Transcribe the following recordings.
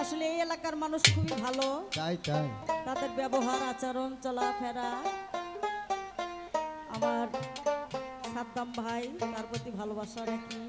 আসলে এই এলাকার মানুষ খুবই ভালো। তাই তাই। তাদের ব্যবহার আচরণ চলাফেরা। আমার সাদ্দাম ভাই তার প্রতি ভালোবাসা রাখি।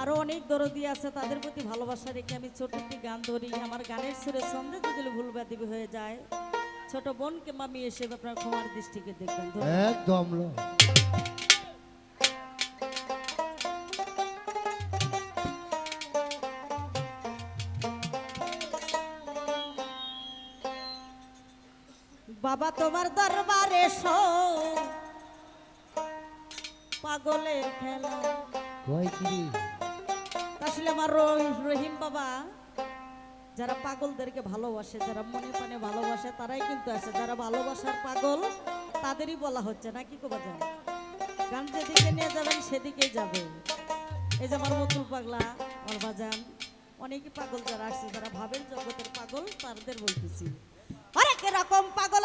আরও অনেক দরদি আছে তাদের প্রতি ভালোবাসা রেখে আমি ছোট একটি গান ধরি। আমার গানের সুরে সন্দেহ যদি ভুল ব্যাধি হয়ে যায় ছোট বোনকে মামি এসে আপনার ক্ষমার দৃষ্টিকে দেখবেন। একদম বাবা তোমার দরবারে শো পাগলের খেলা। কয় কি আসলে আমার রহিম বাবা যারা পাগলদেরকে ভালোবাসে যারা মনে প্রাণে ভালোবাসে তারাই কিন্তু আছে। যারা ভালোবাসার পাগল তাদেরই বলা হচ্ছে। না কি কবা যায় গান যেদিকে নিয়ে যাবেন সেদিকেই যাবে। এই যে আমার মতুল পাগলা আমার বাজান অনেকই পাগল যারা আসছে যারা ভাবেন জগতের পাগল তাদের বলতেছি। অনেক রকম পাগল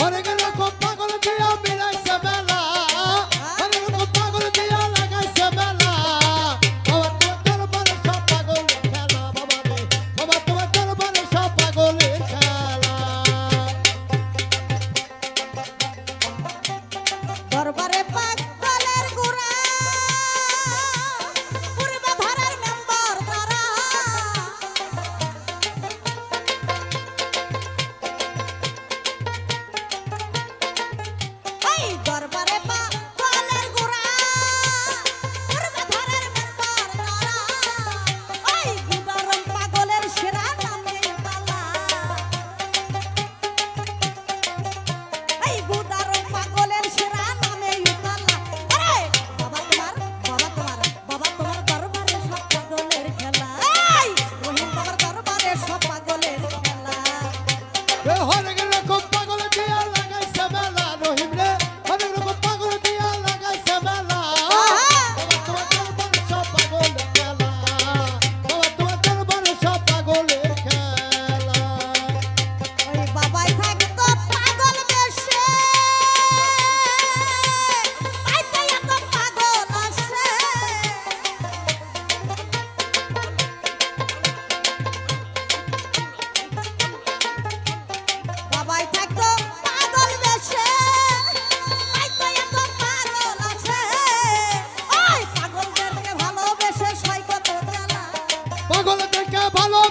Oregon.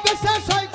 পাগলদেরকে ভালোবেসে